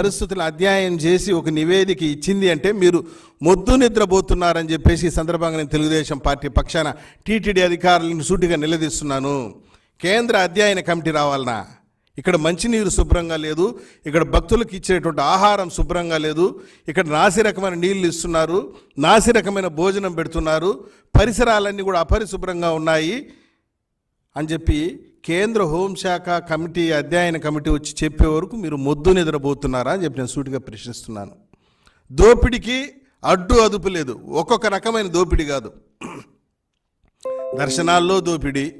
పరిస్థితులు అధ్యాయం చేసి ఒక నివేదిక ఇచ్చింది అంటే మీరు మొద్దు నిద్రపోతున్నారని చెప్పేసి ఈ సందర్భంగా నేను తెలుగుదేశం పార్టీ పక్షాన టీటీడీ అధికారులను సూటిగా నిలదీస్తున్నాను. కేంద్ర అధ్యయన కమిటీ రావాలనా? ఇక్కడ మంచినీరు శుభ్రంగా లేదు ఇక్కడ భక్తులకు ఇచ్చేటువంటి ఆహారం శుభ్రంగా లేదు ఇక్కడ నాసి రకమైన నీళ్ళు ఇస్తున్నారు నాసి రకమైన భోజనం పెడుతున్నారు పరిసరాలన్నీ కూడా అపరిశుభ్రంగా ఉన్నాయి. అని చెప్పి కేంద్ర హోంశాఖ కమిటీ అధ్యయన కమిటీ వచ్చి చెప్పే వరకు మీరు మొద్దు నిద్రపోతున్నారా అని చెప్పి నేను సూటిగా ప్రశ్నిస్తున్నాను. దోపిడికి అడ్డు అదుపు లేదు. ఒక్కొక్క రకమైన దోపిడి కాదు. దర్శనాల్లో దోపిడి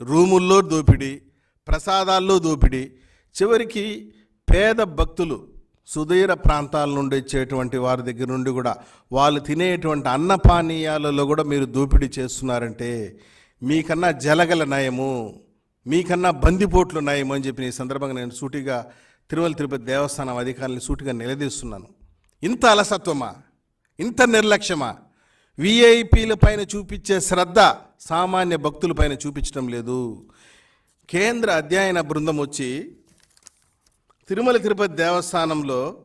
రూముల్లో దోపిడి ప్రసాదాల్లో దోపిడి చివరికి పేద భక్తులు సుదీర ప్రాంతాల నుండి వచ్చేటువంటి వారి దగ్గర నుండి కూడా వాళ్ళు తినేటువంటి అన్నపానీయాలలో కూడా మీరు దోపిడీ చేస్తున్నారంటే మీకన్నా జలగల నయము మీకన్నా బందిపోట్లు నయము అని చెప్పి ఈ సందర్భంగా నేను సూటిగా తిరుమల తిరుపతి దేవస్థానం అధికారులను సూటిగా నిలదీస్తున్నాను. ఇంత అలసత్వమా? ఇంత నిర్లక్ష్యమా? విఐపీల పైన చూపించే శ్రద్ధ సామాన్య భక్తుల పైన చూపించడం లేదు. కేంద్ర అధ్యయన బృందం వచ్చి తిరుమల తిరుపతి దేవస్థానంలో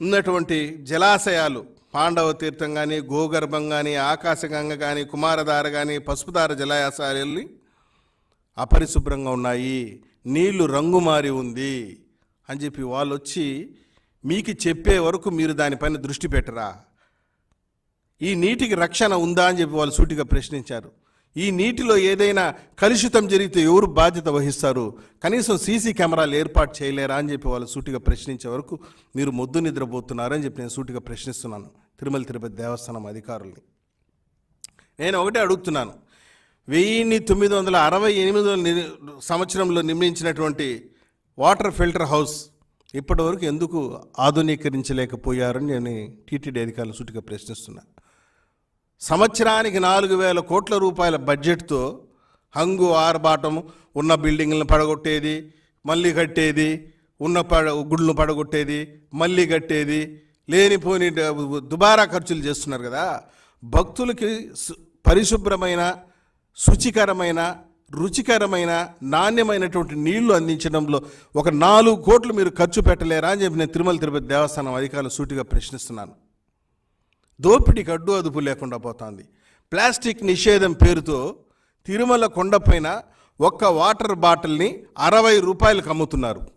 ఉన్నటువంటి జలాశయాలు పాండవ తీర్థం కానీ గోగర్భం కానీ ఆకాశగంగ కానీ కుమారధార కానీ పసుపుధార జలాశయాలని అపరిశుభ్రంగా ఉన్నాయి. నీళ్ళు రంగు మారి ఉంది అని చెప్పి వాళ్ళు వచ్చి మీకు చెప్పే వరకు మీరు దానిపైన దృష్టి పెట్టరా? ఈ నీటికి రక్షణ ఉందా అని చెప్పి వాళ్ళు సూటిగా ప్రశ్నించారు. ఈ నీటిలో ఏదైనా కలుషితం జరిగితే ఎవరు బాధ్యత వహిస్తారు? కనీసం సీసీ కెమెరాలు ఏర్పాటు చేయలేరా అని చెప్పి వాళ్ళు సూటిగా ప్రశ్నించే వరకు మీరు మొద్దు నిద్రపోతున్నారని చెప్పి నేను సూటిగా ప్రశ్నిస్తున్నాను. తిరుమల తిరుపతి దేవస్థానం అధికారుల్ని. నేను ఒకటే అడుగుతున్నాను. వెయ్యిన్ని తొమ్మిది వందల అరవై ఎనిమిదో సంవత్సరంలో నిర్మించినటువంటి వాటర్ ఫిల్టర్ హౌస్ ఇప్పటివరకు ఎందుకు ఆధునీకరించలేకపోయారని నేను టీటీడీ అధికారులు సూటిగా ప్రశ్నిస్తున్నాను సంవత్సరానికి నాలుగు వేల కోట్ల రూపాయల బడ్జెట్తో హంగు ఆర్బాటం ఉన్న బిల్డింగ్లను పడగొట్టేది మళ్ళీ కట్టేది ఉన్న పడ గుళ్ళు పడగొట్టేది మళ్ళీ కట్టేది లేనిపోని దుబారా ఖర్చులు చేస్తున్నారు కదా. భక్తులకి పరిశుభ్రమైన శుచికరమైన రుచికరమైన నాణ్యమైనటువంటి నీళ్ళు అందించడంలో ఒక నాలుగు కోట్లు మీరు ఖర్చు పెట్టలేరా అని చెప్పి నేను తిరుమల తిరుపతి దేవస్థానం అధికారులు సూటిగా ప్రశ్నిస్తున్నాను. దోపిడీకి అడ్డు అదుపు లేకుండా పోతుంది. ప్లాస్టిక్ నిషేధం పేరుతో తిరుమల కొండపైన ఒక్క వాటర్ బాటిల్ని అరవై రూపాయలకు అమ్ముతున్నారు.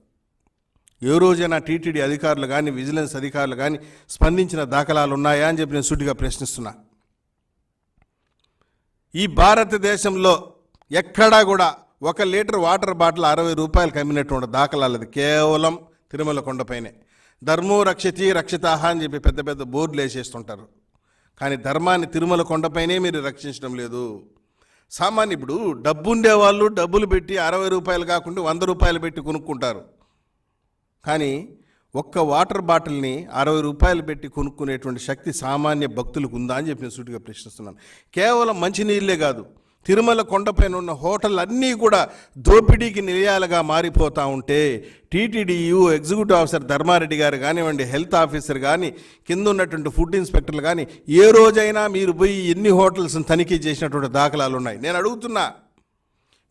ఏ రోజైనా టీటీడీ అధికారులు కానీ విజిలెన్స్ అధికారులు కానీ స్పందించిన దాఖలాలు ఉన్నాయా అని చెప్పి నేను సుటిగా ప్రశ్నిస్తున్నా. ఈ భారతదేశంలో ఎక్కడా కూడా ఒక లీటర్ వాటర్ బాటిల్ అరవై రూపాయలకు అమ్మినటువంటి దాఖలాలు అది కేవలం తిరుమల కొండపైనే. ధర్మో రక్షతి రక్షితాహ అని చెప్పి పెద్ద పెద్ద బోర్డులు వేసేస్తుంటారు. కానీ ధర్మాన్ని తిరుమల కొండపైనే మీరు రక్షించడం లేదు. సామాన్య ఇప్పుడు డబ్బు ఉండేవాళ్ళు డబ్బులు పెట్టి అరవై రూపాయలు కాకుండా వంద రూపాయలు పెట్టి కొనుక్కుంటారు. కానీ ఒక్క వాటర్ బాటిల్ని అరవై రూపాయలు పెట్టి కొనుక్కునేటువంటి శక్తి సామాన్య భక్తులకు ఉందా అని చెప్పి నేను సూటిగా ప్రశ్నిస్తున్నాను. కేవలం మంచినీళ్ళే కాదు తిరుమల కొండపైన ఉన్న హోటల్ అన్నీ కూడా దోపిడీకి నిలయాలుగా మారిపోతూ ఉంటే టీటీడీయు ఎగ్జిక్యూటివ్ ఆఫీసర్ ధర్మారెడ్డి గారు కానివ్వండి హెల్త్ ఆఫీసర్ కానీ కింద ఉన్నటువంటి ఫుడ్ ఇన్స్పెక్టర్లు కానీ ఏ రోజైనా మీరు పోయి ఎన్ని హోటల్స్ని తనిఖీ చేసినటువంటి దాఖలాలు ఉన్నాయి నేను అడుగుతున్నా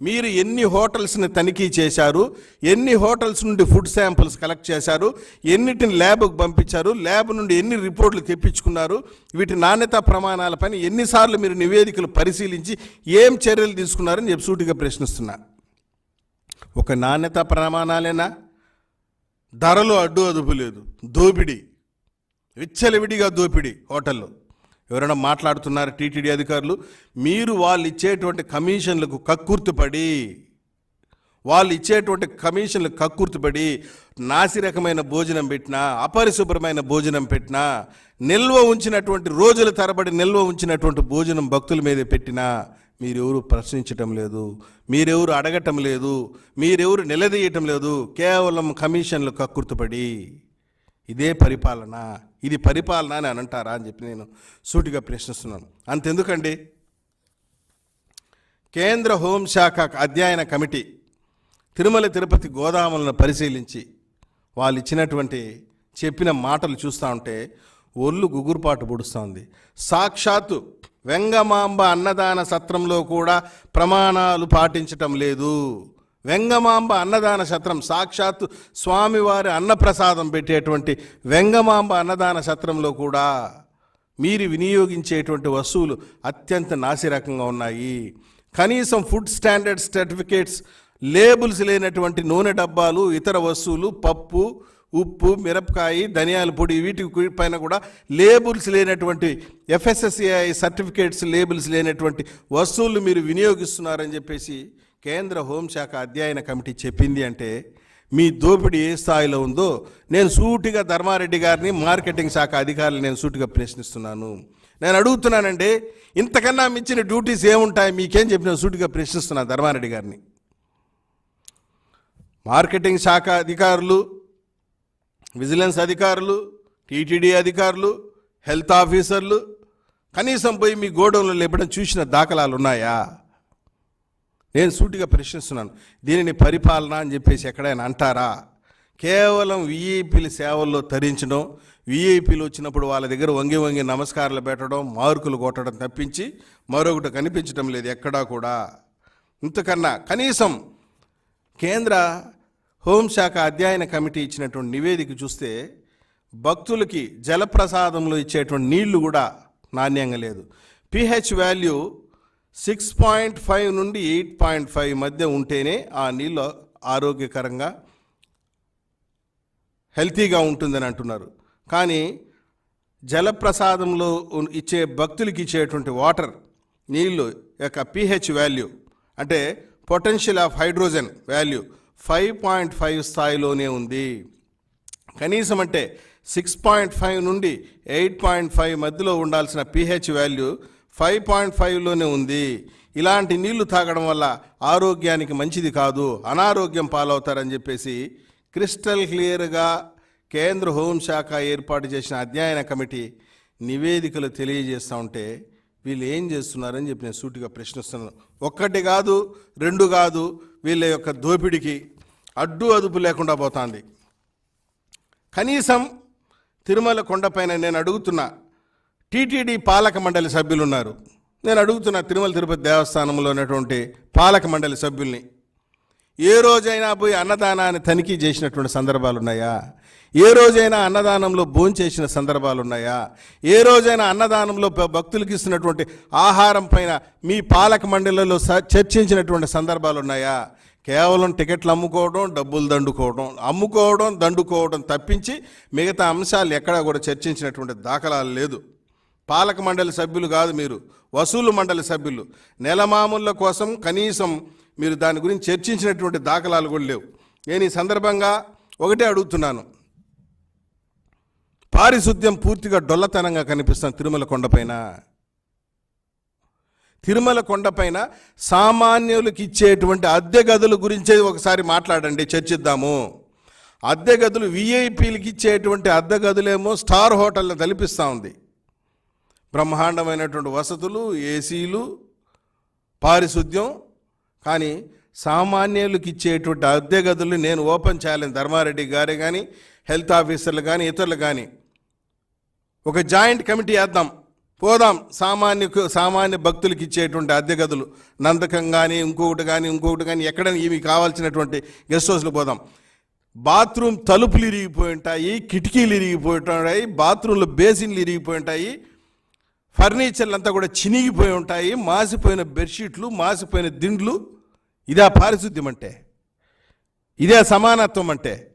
మీరు ఎన్ని హోటల్స్ని తనిఖీ చేశారు ఎన్ని హోటల్స్ నుండి ఫుడ్ శాంపిల్స్ కలెక్ట్ చేశారు ఎన్నిటిని ల్యాబ్కు పంపించారు ల్యాబ్ నుండి ఎన్ని రిపోర్ట్లు తెప్పించుకున్నారు వీటి నాణ్యత ప్రమాణాలపైన ఎన్నిసార్లు మీరు నివేదికలు పరిశీలించి ఏం చర్యలు తీసుకున్నారని చెప్పి సూటిగా ప్రశ్నిస్తున్నా. ఒక నాణ్యత ప్రమాణాలేనా? ధరలు అడ్డు అదుపు లేదు. దోపిడీ. విచ్చలవిడిగా దోపిడీ హోటల్లో. ఎవరైనా మాట్లాడుతున్నారు టీటీడీ అధికారులు మీరు వాళ్ళు ఇచ్చేటువంటి కమిషన్లకు కక్కుర్తిపడి వాళ్ళు ఇచ్చేటువంటి కమిషన్లకు కక్కుర్తిపడి నాసిరకమైన భోజనం పెట్టినా అపరిశుభ్రమైన భోజనం పెట్టినా నిల్వ ఉంచినటువంటి రోజుల తరబడి నిల్వ ఉంచినటువంటి భోజనం భక్తుల మీద పెట్టినా మీరెవరు ప్రశ్నించటం లేదు మీరెవరు అడగటం లేదు మీరెవరు నిలదీయటం లేదు కేవలం కమిషన్లు కక్కుర్తిపడి. ఇదే పరిపాలన ఇది పరిపాలన అని అని అంటారా అని చెప్పి నేను సూటిగా ప్రశ్నిస్తున్నాను. అంతెందుకండి? కేంద్ర హోంశాఖ అధ్యయన కమిటీ తిరుమల తిరుపతి గోదాములను పరిశీలించి వాళ్ళు ఇచ్చినటువంటి చెప్పిన మాటలు చూస్తూ ఉంటే ఒళ్ళు గుగురుపాటు పొడుస్తోంది సాక్షాత్తు వెంగమాంబ అన్నదాన సత్రంలో కూడా ప్రమాణాలు పాటించటం లేదు. వెంగమాంబ అన్నదాన సత్రం సాక్షాత్తు స్వామివారి అన్నప్రసాదం పెట్టేటువంటి వెంగమాంబ అన్నదాన సత్రంలో కూడా మీరు వినియోగించేటువంటి వస్తువులు అత్యంత నాసిరకంగా ఉన్నాయి. కనీసం ఫుడ్ స్టాండర్డ్ సర్టిఫికేట్స్ లేబుల్స్ లేనటువంటి నూనె డబ్బాలు ఇతర వస్తువులు పప్పు ఉప్పు మిరపకాయ ధనియాల పొడి వీటి పైన కూడా లేబుల్స్ లేనటువంటి ఎఫ్ఎస్ఎస్ఏఐ సర్టిఫికేట్స్ లేబుల్స్ లేనటువంటి వస్తువులు మీరు వినియోగిస్తున్నారని చెప్పేసి కేంద్ర హోంశాఖ అధ్యయన కమిటీ చెప్పింది అంటే మీ దోపిడీ ఏ స్థాయిలో ఉందో నేను సూటిగా ధర్మారెడ్డి గారిని మార్కెటింగ్ శాఖ అధికారులు నేను సూటిగా ప్రశ్నిస్తున్నాను. నేను అడుగుతున్నానండి ఇంతకన్నా మించిన డ్యూటీస్ ఏముంటాయి? మీకేం చెప్పిన సూటిగా ప్రశ్నిస్తున్నాను ధర్మారెడ్డి గారిని. మార్కెటింగ్ శాఖ అధికారులు విజిలెన్స్ అధికారులు టీటీడీ అధికారులు హెల్త్ ఆఫీసర్లు కనీసం పోయి మీ గోడౌన్లో లేపడం చూసిన దాఖలాలు ఉన్నాయా నేను సూటిగా ప్రశ్నిస్తున్నాను. దీనిని పరిపాలన అని చెప్పేసి ఎక్కడైనా అంటారా? కేవలం విఐపీల సేవల్లో తరించడం విఐపీలు వచ్చినప్పుడు వాళ్ళ దగ్గర వంగి వంగి నమస్కారాలు పెట్టడం మార్కులు కొట్టడం తప్పించి మరొకటి కనిపించడం లేదు ఎక్కడా కూడా. ఇంతకన్నా కనీసం కేంద్ర హోంశాఖ అధ్యయన కమిటీ ఇచ్చినటువంటి నివేదిక చూస్తే భక్తులకి జలప్రసాదంలో ఇచ్చేటువంటి నీళ్ళు కూడా నాణ్యంగా లేదు. PH value six point five నుండి ఎయిట్ పాయింట్ ఫైవ్ మధ్య ఉంటేనే ఆ నీళ్ళు ఆరోగ్యకరంగా హెల్తీగా ఉంటుందని అంటున్నారు. కానీ జలప్రసాదంలో ఇచ్చే భక్తులకి ఇచ్చేటువంటి వాటర్ నీళ్ళు యొక్క పిహెచ్ వాల్యూ అంటే potential of hydrogen value five point five స్థాయిలోనే ఉంది. కనీసం అంటే సిక్స్ పాయింట్ ఫైవ్ నుండి ఎయిట్ పాయింట్ ఫైవ్ మధ్యలో ఉండాల్సిన పిహెచ్ వాల్యూ ఫైవ్ పాయింట్ ఫైవ్లోనే ఉంది. ఇలాంటి నీళ్ళు తాగడం వల్ల ఆరోగ్యానికి మంచిది కాదు అనారోగ్యం పాలవుతారని చెప్పేసి క్రిస్టల్ క్లియర్గా కేంద్ర హోంశాఖ ఏర్పాటు చేసిన అధ్యయన కమిటీ నివేదికలు తెలియజేస్తూ ఉంటే వీళ్ళు ఏం చేస్తున్నారని చెప్పి నేను సూటిగా ప్రశ్నిస్తున్నాను. ఒక్కటి కాదు రెండు కాదు వీళ్ళ యొక్క దోపిడికి అడ్డు అదుపు లేకుండా పోతుంది. కనీసం తిరుమల కొండపైన నేను అడుగుతున్నా టీటీడీ పాలక మండలి సభ్యులు ఉన్నారు నేను అడుగుతున్న తిరుమల తిరుపతి దేవస్థానంలో ఉన్నటువంటి పాలక మండలి సభ్యుల్ని ఏ రోజైనా పోయి అన్నదానాన్ని తనిఖీ చేసినటువంటి సందర్భాలు ఉన్నాయా ఏ రోజైనా అన్నదానంలో భోంచేసిన సందర్భాలు ఉన్నాయా ఏ రోజైనా అన్నదానంలో భక్తులకు ఇస్తున్నటువంటి ఆహారం పైన మీ పాలక మండలిలో స- చర్చించినటువంటి సందర్భాలు ఉన్నాయా కేవలం టికెట్లు అమ్ముకోవడం డబ్బులు దండుకోవడం అమ్ముకోవడం దండుకోవడం తప్పించి మిగతా అంశాలు ఎక్కడా కూడా చర్చించినటువంటి దాఖలాలు లేదు. పాలక మండలి సభ్యులు కాదు మీరు వసూలు మండలి సభ్యులు. నెలమామూళ్ళ కోసం కనీసం మీరు దాని గురించి చర్చించినటువంటి దాఖలాలు కూడా లేవు. నేను ఈ సందర్భంగా ఒకటే అడుగుతున్నాను. పారిశుద్ధ్యం పూర్తిగా డొల్లతనంగా కనిపిస్తుంది తిరుమల కొండపైన తిరుమల కొండపైన సామాన్యులకు ఇచ్చేటువంటి అద్దె గదుల గురించే ఒకసారి మాట్లాడండి చర్చిద్దాము. అద్దె గదులు విఐపీలకి ఇచ్చేటువంటి అద్దె గదులేమో స్టార్ హోటల్లో తలిపిస్తూ ఉంది. బ్రహ్మాండమైనటువంటి వసతులు ఏసీలు పారిశుద్ధ్యం కానీ సామాన్యులకు ఇచ్చేటువంటి అద్దె గదులు నేను ఓపెన్ చేయాలని. ధర్మారెడ్డి గారే కానీ హెల్త్ ఆఫీసర్లు కానీ ఇతరులు కానీ ఒక జాయింట్ కమిటీ వేద్దాం. పోదాం. సామాన్య సామాన్య భక్తులకు ఇచ్చేటువంటి అద్దె గదులు నందకం కానీ ఇంకొకటి కానీ ఇంకొకటి కానీ ఎక్కడైనా ఇవి కావాల్సినటువంటి గెస్ట్ హౌస్లు పోదాం. బాత్రూమ్ తలుపులు ఇరిగిపోయి ఉంటాయి కిటికీలు ఇరిగిపోయి ఉంటాయి బాత్రూంలో బేసిన్లు ఇరిగిపోయి ఉంటాయి ఫర్నిచర్లు అంతా కూడా చినిగిపోయి ఉంటాయి మాసిపోయిన బెడ్షీట్లు మాసిపోయిన దిండ్లు. ఇదే పారిశుద్ధ్యం అంటే. ఇదే సమానత్వం అంటే.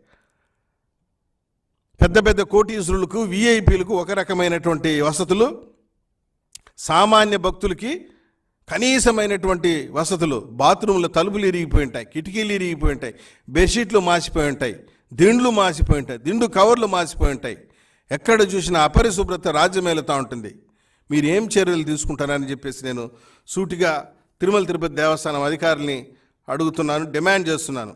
పెద్ద పెద్ద కోటీశ్వరులకు విఐపీలకు ఒక రకమైనటువంటి వసతులు సామాన్య భక్తులకి కనీసమైనటువంటి వసతులు. బాత్రూంలో తలుపులు ఇరిగిపోయి ఉంటాయి కిటికీలు ఇరిగిపోయి ఉంటాయి బెడ్షీట్లు మాసిపోయి ఉంటాయి దిండ్లు మాసిపోయి ఉంటాయి దిండు కవర్లు మాసిపోయి ఉంటాయి. ఎక్కడ చూసినా అపరిశుభ్రత రాజ్యమేలుతూ ఉంటుంది. మీరు ఏం చర్యలు తీసుకుంటారని చెప్పేసి నేను సూటిగా తిరుమల తిరుపతి దేవస్థానం అధికారుల్ని అడుగుతున్నాను డిమాండ్ చేస్తున్నాను.